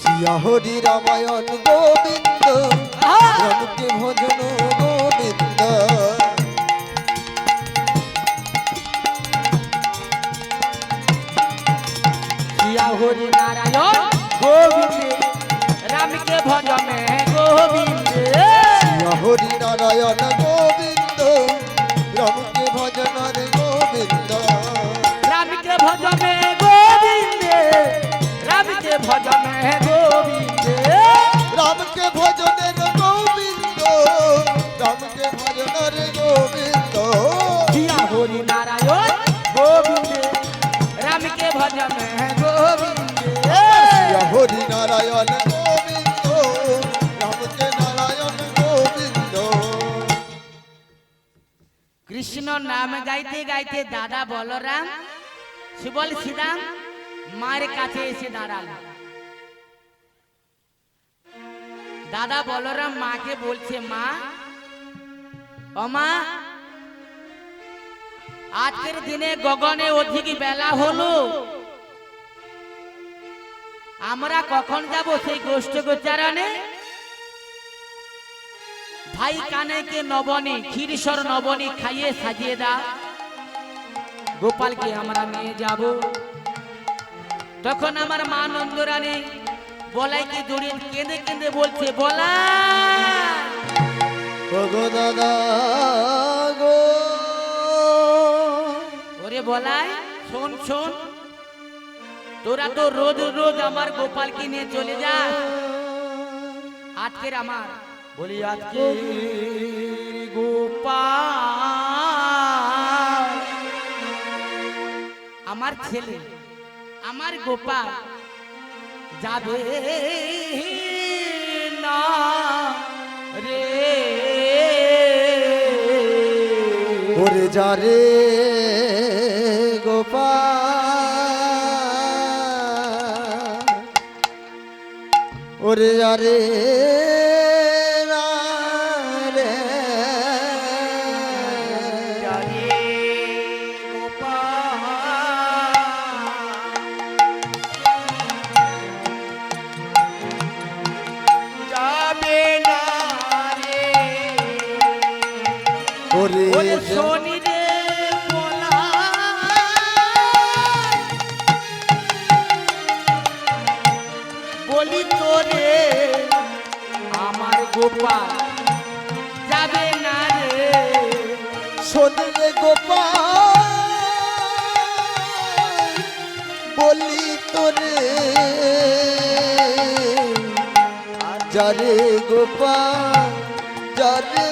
শিয়া হরি রামায়ণ গোবিন্দ রামকে ভজন গোবিন্দ। শিয়া হরি নারায়ণ গোবিন্দ। রামকে ভজনে গোবিন্দ। শিয়া হরি নারায়ণ গোবিন্দ রামকে ভজন রে গোবিন্দ। রামকে ভজনে राम के भज में गोविंद রামকে ভজনের গোবিন্দ রামকে ভজনের গোবিন্দ सिया हरि नारायण गोविंद राम के भज में गोविंद সিয়া হরি নারায়ণ গোবিন্দ রামকে নারায়ণ গোবিন্দ কৃষ্ণ নাম গাইতে গাইতে দাদা বলরাম শিবল শ্রীরাম মায়ের কাছে এসে দাঁড়াল। দাদা বলরাম মাকে বলছে, মা, ও মা, আজকের দিনে গগনে অধিক বেলা হলো। আমরা কখন যাব সেই গোষ্ঠ গোচারণে? ভাই কানে কানেকে নবনী, ক্ষীরসর নবনী খাইয়ে সাজিয়ে দা গোপালকে আমরা নিয়ে যাব। তখন আমার মা নন্দরানী বলাইকে জড়িয়ে কেঁদে কেঁদে বলছে বলা গো দাদা গো। ওরে বলাই শোন শোন তোরা তো রোজ রোজ আমার গোপালকে নিয়ে চলে যা। আজকের আমার। বলি আজকে গোপাল আমার ছেলে আমার গোপাল। যাবে না রে। ওরে যারে গোপাল। ওরে যারে না শোনে রে গোপাল বলি তোরে যারে গোপাল যারে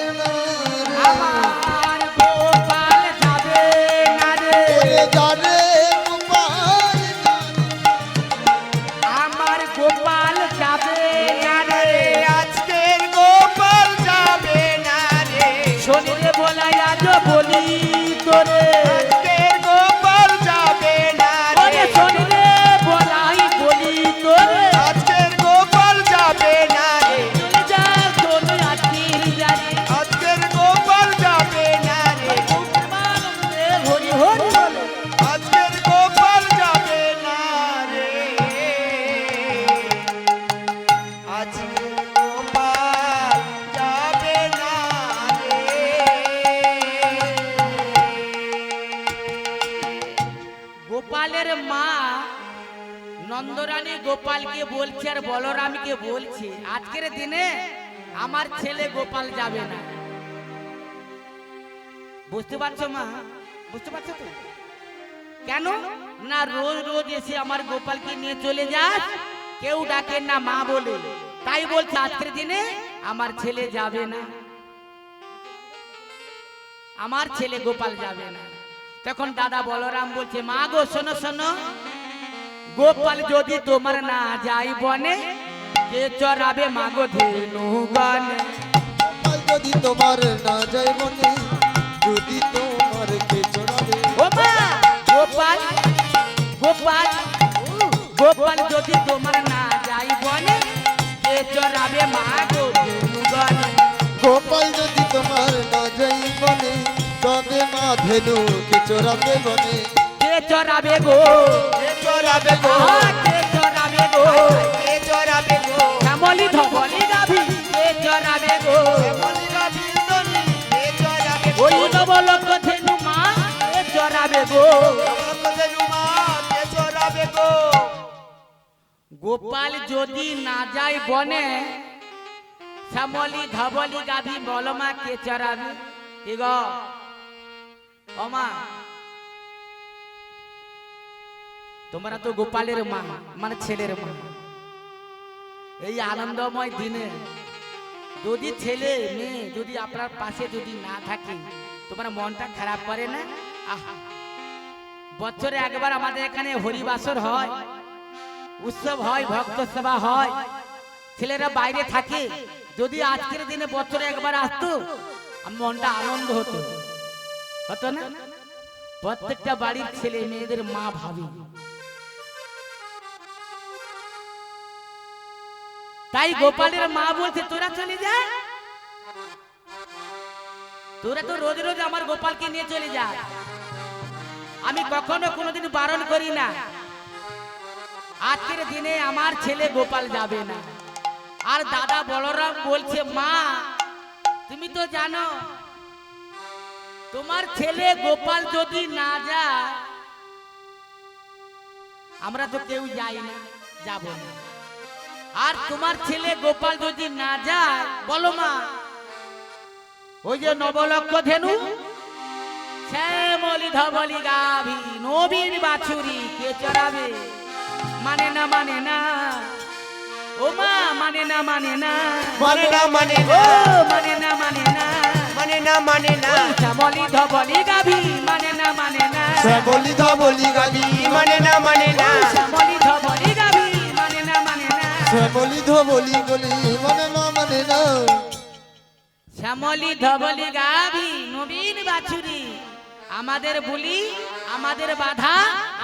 গোপাল যাবে না। বুঝতে পারছ মা? বুঝতে পারছ তো? কেন? না রোজ রোজ এসে আমার গোপালকে নিয়ে চলে যাস কেউ ডাকে না মা বলে। তাই বলছে আজকের দিনে আমার ছেলে যাবে না। আমার ছেলে গোপাল যাবে না। তখন দাদা বলরাম বলছে মা গো শোনো শোনো। গোপাল যদি তোমার না যাই বনে কে চড়াবে মা গো ধেনু গনে যদি তোমার না যায় মনে যদি তোমার কে চড়াবে গোপাল গোপাল গোপাল যদি তোমার না যাই বনে কে চড়াবে মা গো গনে গোপাল যদি তোমার না যাই বনে তবে মা ধেনু কে চড়াবে বনে। কে চড়াবে গো। কে চড়াবে গো। কে চড়াবে গো। কে চড়াবে গোপাল যদি না যায় বনে শ্যামলি ধবলি গাভী বলমা কে চড়াবে। কি গো? অমা তোমরা তো গোপালের মা মানে ছেলের মা। এই আনন্দময় দিনে যদি ছেলে মেয়ে যদি আপনার পাশে যদি না থাকে তোমার মনটা খারাপ করে না? আহা! বছরে একবার আমাদের এখানে হরিবাসর হয়। উৎসব হয়, ভক্ত সেবা হয়। ছেলেরা বাইরে থাকে। যদি আজকের দিনে বছরে একবার আসতো মনটা আনন্দ হতো। হতো না? প্রত্যেকটা বাড়ির ছেলে মেয়েদের মা ভাবি। তাই গোপালের মা বলছে, তোরা চলে যা। তোরা তো রোজ রোজ আমার গোপালকে নিয়ে চলে যা। আমি কখনো কোনোদিন বারণ করি না। আজকের দিনে আমার ছেলে গোপাল যাবে না। আর দাদা বলরাম বলছে, মা, তুমি তো জানো, তোমার ছেলে গোপাল যদি না যায়, আমরা তো কেউ যাই না, যাব না। আর তোমার ছেলে গোপাল যদি না যায়, বলো মা, ওই যে নবলক্ষ ধেনু, শ্যামলি ধবলি গাভী, নবীন বাছুরি কে চড়াবে? মানে না মানে না। ও মা মানে না মানে না। মানে না মানে না। মানে না মানে না। মানে না মানে না। শ্যামলি ধবলি গাভী মানে না মানে না। শ্যামলি ধবলি গালি মানে না মানে না। শ্যামলি ধবলি গাভী মানে না মানে না। শ্যামলি ধবলি গলি মানে না মানে না। শ্যামলি ধবলি গাভী নবীন বাছুরি। আমাদের বলি আমাদের বাধা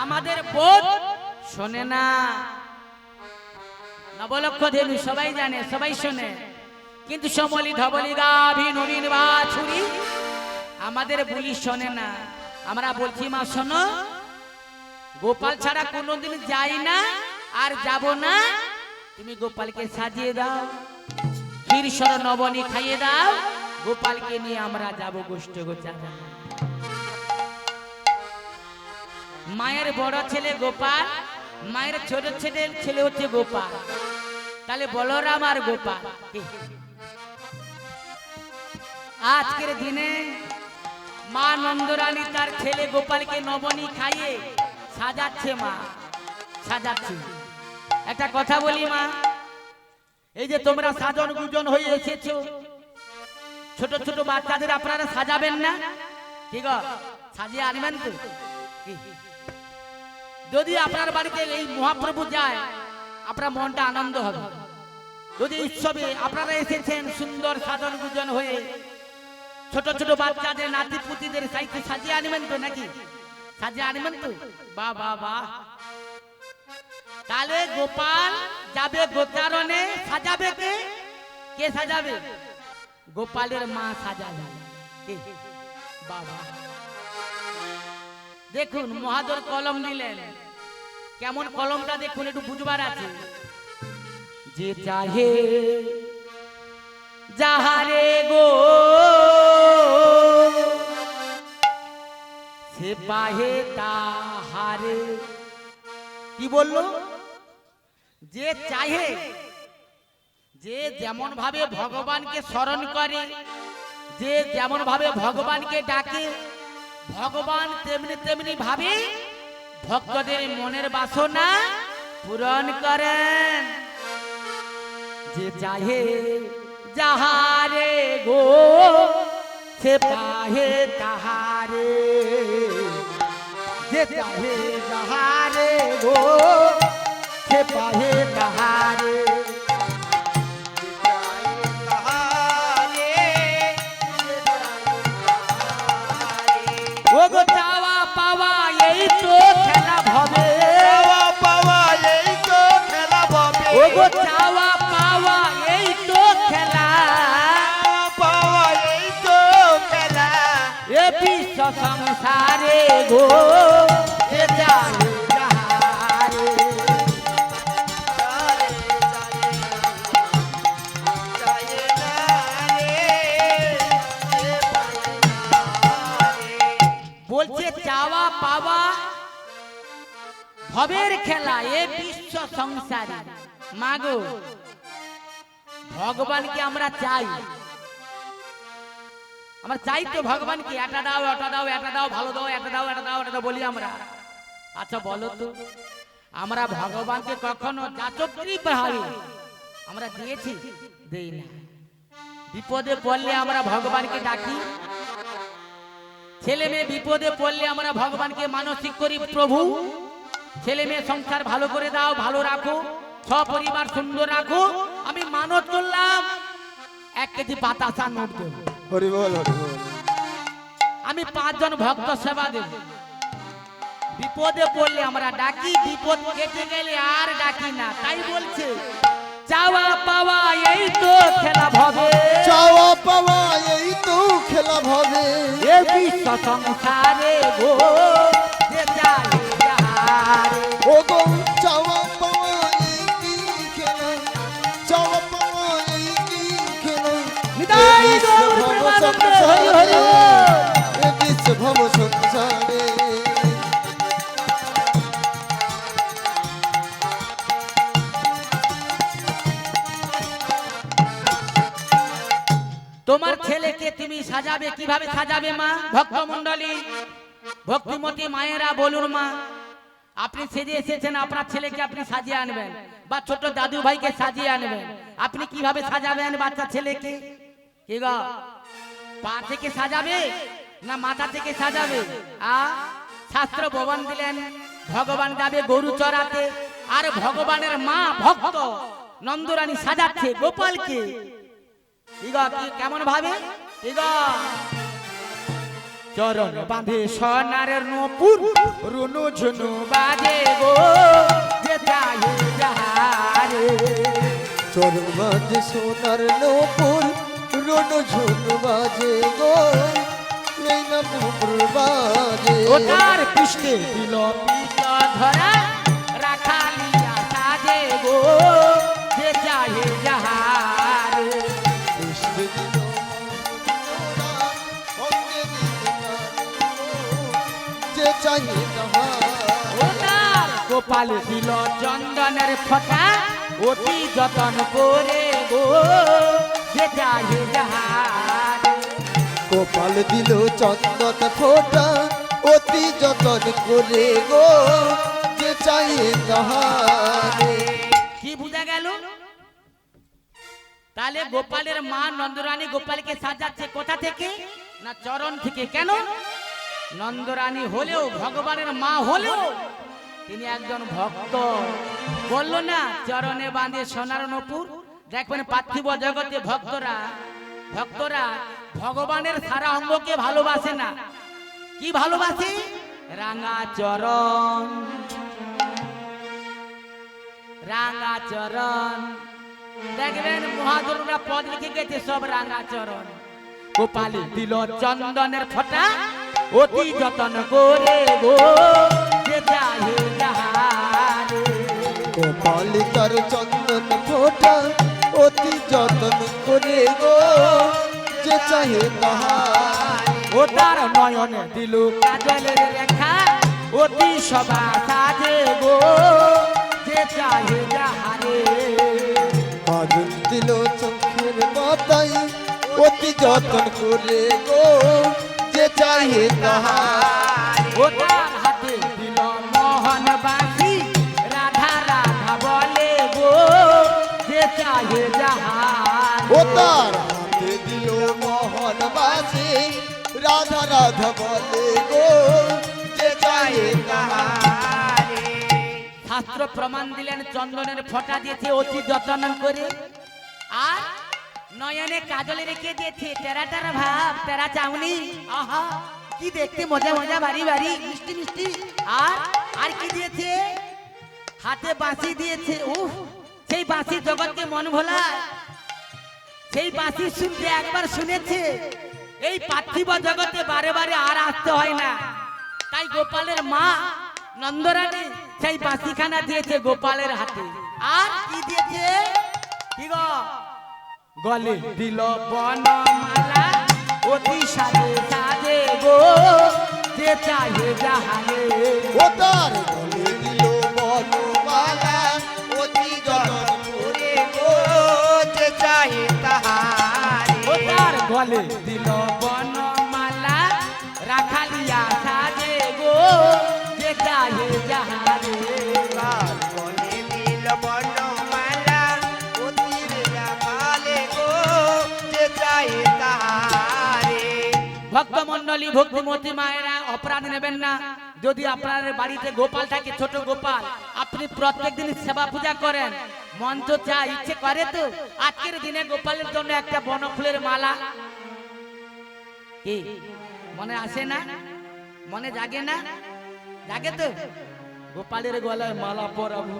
আমাদের বোধ শোনে না। নবলক্ষ ধেনু সবাই জানে, সবাই শোনে। কিন্তু সমলি ধবলি গাভী নবীন বাছুরি আমাদের বলি শোনে না। আমরা বলছি, মা, শোনো, গোপাল ছাড়া কোনোদিন যাই না আর যাব না। তুমি গোপালকে সাজিয়ে দাও ক্ষীরসর নবনী খাইয়ে দাও, গোপালকে নিয়ে আমরা যাব গোষ্ঠ গোচারা মায়ের বড় ছেলে গোপাল মায়ের ছোট ছেলে ছেলে হচ্ছে গোপাল। তাহলে বলরাম আর গোপাল আজকের দিনে মা নন্দরানী তার ছেলে গোপালকে নবনী খাইয়ে সাজাচ্ছে মা, সাজাচ্ছে। একটা কথা বলি মা, এই যে তোমরা সাজন গুজন হয়ে এসেছ, ছোট ছোট বাচ্চাদের আপনারা সাজাবেন না? ঠিক সাজিয়ে আনবেন তো? যদি আপনার বাড়িতে এই মহাপ্রভু যায়, আপনার মনটা আনন্দ হবে। যদি উৎসবে আপনারা এসেছেন সুন্দর সাধন গুজন হয়ে, ছোট ছোট বাচ্চাদের নাতি পুতিদের সাইতে সাজিয়ে আনবেন তো নাকি? সাজিয়ে আনবেন তো? বাহ বাহ বাহ। তাহলে গোপাল যাবে গোচারণে, সাজাবে কে? কে সাজাবে? গোপালের মা সাজাবে? বাবা দেখুন মহাদর কলম নিলেন কেমন কলমটা দেখুন একটু বুঝবার আছে। যে চাহে যাহারে গো সে পাহে তাহারে। কি বলল? যে চাহে যে যেমন ভাবে ভগবানকে স্মরণ করে যে যেমন ভাবে ভগবানকে ডাকে ভগবান তেমনি তেমনি ভাবে, ভক্তদের মনের বাসনা পূরণ করেন। যে চাহে যাহারে গো, সে পাহে তাহারে। যে চাহে যাহারে গো, সে পাহে তাহারে। বলছে চাওয়া পাওয়া ভবের খেলা এ বিশ্ব সংসারে। মাগো ভগবানকে আমরা চাই। আমরা চাই তো ভগবানকে এটা দাও এটা দাও এটা দাও, ভালো দাও এটা দাও এটা দাও এটা বলি আমরা। আচ্ছা বলো তো, আমরা ভগবানকে কখনো যাচকরি ভাবে? আমরা দিয়েছি? দেই না। বিপদে পড়লে আমরা ভগবানকে ডাকি। ছেলে মেয়ে বিপদে পড়লে আমরা ভগবানকে মানসিক করি, প্রভু। ছেলে মেয়ে সংসার ভালো করে দাও, ভালো রাখো। সপরিবার সুন্দর রাখো। আমি মানত করলাম, এক কেজি বাতাসা নোট দেব। হরি বল আমি পাঁচজন ভক্ত সেবা দেব। বিপদে পড়লে আমরা ডাকি বিপদ কেটে গেলে আর ডাকি না তাই বলছে চাওয়া পাওয়া এই তো খেলা ভবে চাওয়া পাওয়া এই তো খেলা ভবে এ বিশ্ব সংসারে গো। ও গো চাওয়া তোমার ছেলেকে তুমি সাজাবে, কীভাবে সাজাবে মা? ভক্ত মন্ডলী ভক্তিমতী মায়েরা বলুন মা, আপনি সেজে এসেছেন, আপনার ছেলেকে আপনি সাজিয়ে আনবেন বা ছোট দাদু ভাইকে সাজিয়ে আনবেন। আপনি কীভাবে সাজাবেন বাচ্চা ছেলেকে? কি গো? পা থেকে সাজাবে না মাথা থেকে সাজাবে? আ? শাস্ত্র ভবন দিলেন, ভগবান যাবে গরু চড়াতে। আর ভগবানের মা ভক্ত নন্দরানী সাজাচ্ছে গোপালকে। কেমন ভাবে? চরণ বাঁধে সোনার নপুর, রুনু ঝুনু বাজে গো। যে চরণ বাজে সোনার নপুর রোন ঝুন বাজে গো। এই না পুপুর বাজে ওটার পৃষ্ঠে দিল পিল ধরা রাখালিয়া সাজে গো। যে চাহে যাহারে। কৃষ্ণ দিল যে চাহি ওটার গোপাল দিল চন্দনের ফটা অতি যতন করে গো। গোপাল দিল চন্দন ফোটা, অতি যতন করে গো, যে চাই তাহারে। কি বুঝা গেল? তাহলে গোপালের মা নন্দরানী গোপালকে সাজাচ্ছে কোথা থেকে? না চরণ থেকে? কেন? নন্দরানী হলেও, ভগবানের মা হলেও তিনি একজন ভক্ত। বলল না, চরণে বাঁধে সোনার নপুর। দেখবেন পার্থিব জগতে ভক্তরা ভক্তরা ভগবানের সারা অঙ্গকে ভালোবাসে না। কি ভালোবাসে? রাঙা চরণ। রাঙা চরণ। দেখবেন মহাজনরা পদ লিখে গেছে সব রাঙা চরণ। গোপালী দিল চন্দনের ফটা অতি যতন করে গো যে চাহে। গোপাল তার চন্দন ফোটা অতি যতন করে গো, যে চাহে তাহার ও তার নয়নে দিল কাজলের রেখা, অতি সভা সাজে গো, যে চাহে যাহারে কাজল দিল চোখের মাথায় অতি যতন করে গো, যে চাহে তাহার। ওটার হাতে রাধা বলে গো যে তাহার শাস্ত্র প্রমাণ দিলেন, চন্দনের ফটা দিয়েছে, অতি যত্ন করে। আর নয়নে কাজলে রেখে দিয়েছে টেরা টেরা ভাব, টেরা চাউনি। আহা, কি দেখতে মজা মজা, বাড়ি বাড়ি, মিষ্টি মিষ্টি। আর আর কি দিয়েছে? হাতে বাঁশি দিয়েছে, উফ, সেই বাঁশি জগৎকে মন ভোলায়। সেই বাঁশি শুনতে একবার শুনেছে। এই পার্থিব জগতে বারে বারে আর আসতে হয় না। তাই গোপালের মা নন্দরানী সেই বাসিখানা দিয়েছে গোপালের হাতে। আর কি দিয়েছে? কি গলে দিল বনমালা অতি সাজে সাজে গো যে চাহে যাহারে ও তার গলে দিল বনমালা অতি জনপুরে গো যে চাহে তাহারে। ও তার গলে ভক্তমন্ডলী ভক্তিমতী মায়েরা, অপরাধ নেবেন না। যদি আপনার বাড়িতে গোপাল থাকে, ছোট গোপাল, আপনি প্রত্যেক দিন সেবা পূজা করেন। মন তো চা ইচ্ছে করে তো। আজকের দিনে গোপালের জন্য একটা বনফুলের মালা। কি? মনে আসে না? মনে জাগে না? জাগে তো? গোপালের গলায় মালা পরাবো।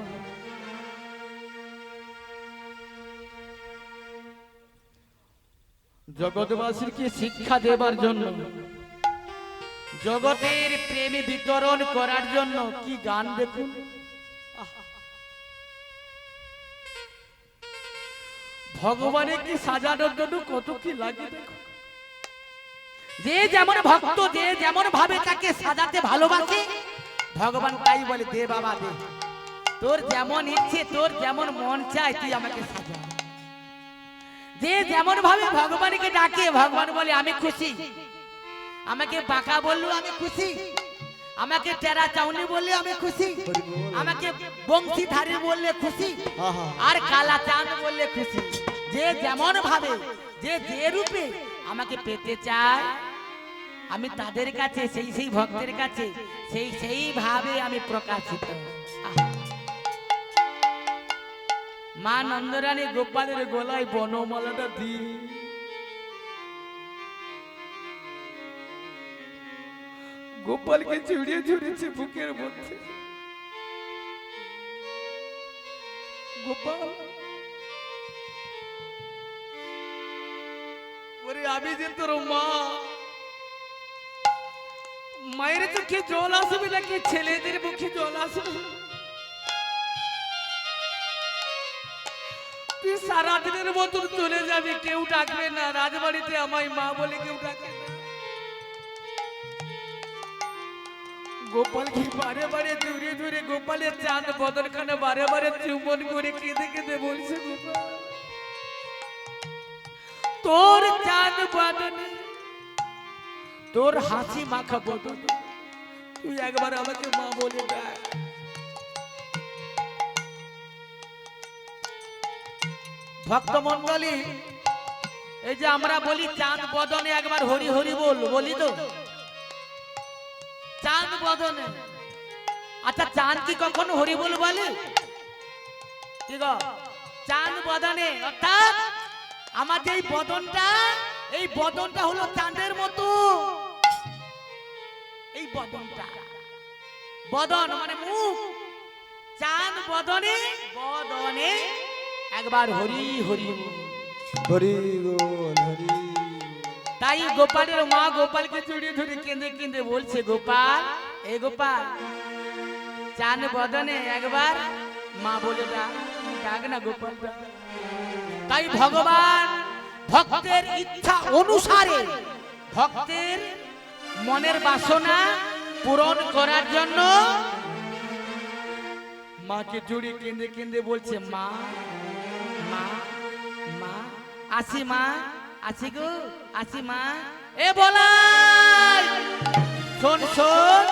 জগৎবাসীকে শিক্ষা দেবার জন্য? জগতের প্রেমী বিতরণ করার জন্য কি গান দেখুন! ভগবানের কি সাজানোর জন্য কত কি লাগে দেখুন। যে যেমন ভক্ত, যে যেমন ভাবে তাকে সাজাতে ভালোবাসে, ভগবান তাই বলে, দে বাবা, দে। তোর যেমন ইচ্ছে, তোর যেমন মন চায়, তুই আমাকে সাজা যে যেমন ভাবে ভগবানকে ডাকে, ভগবান বলে, আমি খুশি। আমাকে বাঁকা বলল, আমি খুশি। আমাকে টেরা চাউনি বললে, আমি খুশি। আমাকে বংশী ধারি বললে, খুশি। আর কালা চাঁদ বললে, খুশি। যে যেমন ভাবে যে যে রূপে আমাকে পেতে চায়, আমি তাদের কাছে, সেই সেই ভক্তের কাছে, সেই সেই ভাবে আমি প্রকাশিত। আহা। মা নন্দরানী গোপালের গলায় বনমালাটা দিয়ে গোপালকে জড়িয়ে ধরেছে বুকের মধ্যে। গোপাল, ওরে আমি যে তোর মা, মায়ের চোখে জল আসবে নাকি? ছেলেদের মুখে জল আসবে? তুই সারাদিনের মতন চলে যাবি, কেউ ডাকবে না। রাজবাড়িতে আমায় মা বলে কেউ ডাকবে না। গোপালকে বারে বারে দূরে দূরে গোপালের চাঁদ বদলখানে বারে বারে চুম্বন করে কেঁদে কেঁদে বলছে তোর চাঁদ বদনে, তোর হাসি মাখা বদন, তুই একবার আমাকে মা বলে দেখ ভক্তমন্ডলী এই যে আমরা বলি চাঁদ বদনে একবার হরি হরি বল, বলি তো। চাঁদ বদনে। আচ্ছা চাঁদ কি কখনো হরি বল বলে? কি গো? চাঁদ বদনে, অর্থাৎ আমার যে এই বদনটা এই বদনটা হলো চাঁদের মতো। এই বদনটা। বদন মানে মুখ। চাঁদ বদনে বদনে একবার হরি হরি। হরি হরি। তাই গোপালের মা গোপালকে জড়িয়ে ধরে কেঁদে কেঁদে বলছে গোপাল এ গোপাল চান বদনে একবার মা বলে ডাক ডাক না গোপাল তাই ভগবান ভক্তের ইচ্ছা অনুসারে ভক্তের মনের বাসনা পূরণ করার জন্য মাকে জড়িয়ে কেঁদে কেঁদে বলছে মা মা মা, আসি মা, আসি গো, আসি মা। এ বলাই, শোন শোন,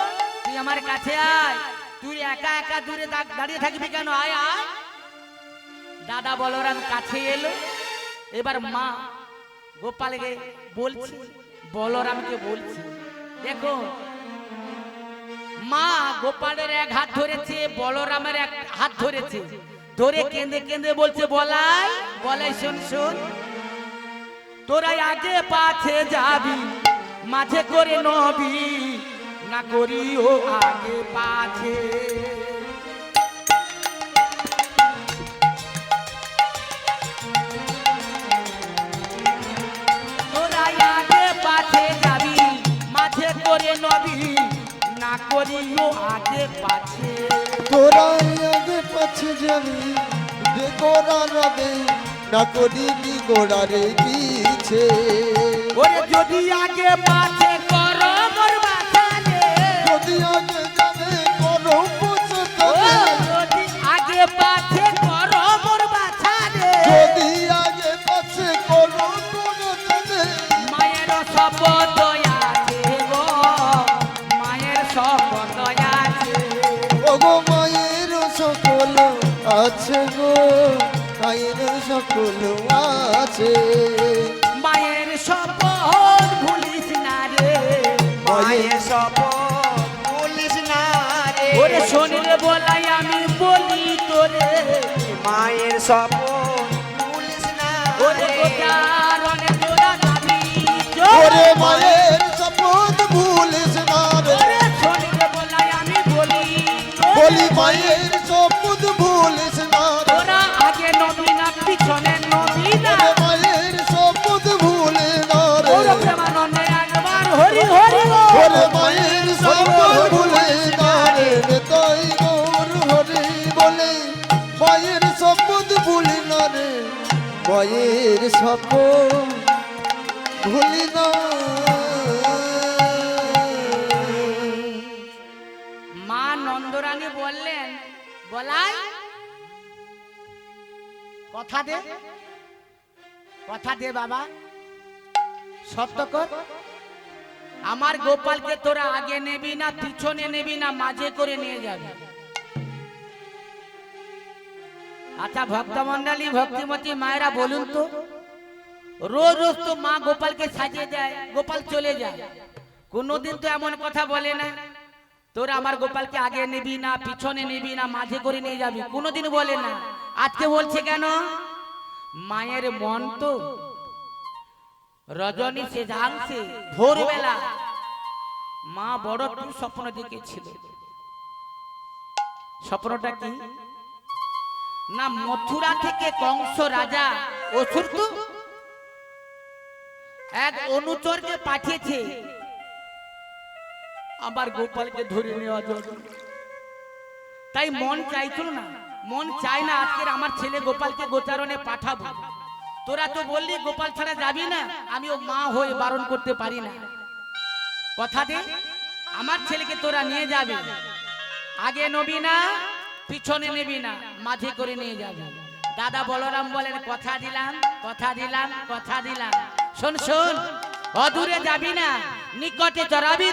তুই আমার কাছে আয়। তুই একা একা দূরে দাঁড়িয়ে থাকবি কেন? আয় আয়। দাদা বলরাম কাছে এলো। এবার মা গোপালকে বলছি, বলরামকে বলছি, দেখো, মা গোপালের এক হাত ধরেছে, বলরামের এক হাত ধরেছে। ধরে কেঁদে কেঁদে বলছে, বলাই বলাই, শোন শোন। তোরাই আগে পাছে যাবি, মাঝে করে নবি, না করি ও আগে পাছে তোরাই আগে পাছে যাবি, মাঝে করে নবি, না করি ও আগে পাছে তোরাই আগে পাছে যাবি যে গোড়া রবে না করিবি গোড়ারে পিছে। ওরে যদি আগে পাছে করো মোর বাঁচালে যদি আগে যাবে করো সকল আছে। মায়ের শপথ ভুলিস না রে। মায়ের শপথ ভুলিস না রে। ওরে শনির বলাই আমি বলি তোরে। মায়ের শপথ ভুলিস না ওরে অনেক ওরে মায়ের মায়ের শপথ ভুলি না। মা নন্দরানী বললেন বলাই। কথা দে কথা দে বাবা। সত্য কর। আমার গোপালকে তোরা আগে নেবি না পিছনে নেবি না মাঝে করে নিয়ে যাবি। আচ্ছা ভক্তমন্ডলী ভক্তিমতী মায়েরা বলুন তো, রোজ রোজ তো মা গোপালকে সাজিয়ে দেয়, গোপাল চলে যায়। কোনোদিন তো এমন কথা বলে না, তোরা আমার গোপালকে আগে নিবি না, পিছনে নিবি না, মাঝে করে নিয়ে যাবি। কোনোদিন বলে না। আজকে বলছে কেন? মায়ের মন তো রজনী সে জানছে, ভোরবেলা। মা বড় স্বপ্ন দেখেছিল। স্বপ্নটা কি? না মথুরা থেকে কংস রাজা অসুর তো? এক অনুচরকে পাঠিয়েছে। আমার গোপালকে ধরে নেওয়া জন্য তাই মন চাইছিল না। মন চায় না আজকের আমার ছেলে গোপালকে গোচারণে পাঠাবো। তোরা তো বললি গোপাল ছাড়া যাবি না। আমিও মা হয়ে বারণ করতে পারি না। কথা দে, আমার ছেলেকে তোরা নিয়ে যাবে। আগে নবী না পিছনে নেবি না, মাঝে করে নিয়ে যাবি। দাদা বলরাম বলেন, কথা দিলাম কথা দিলাম কথা দিলাম। শোন শোন, অদূরে যাবি না, নিকটে চড়াবি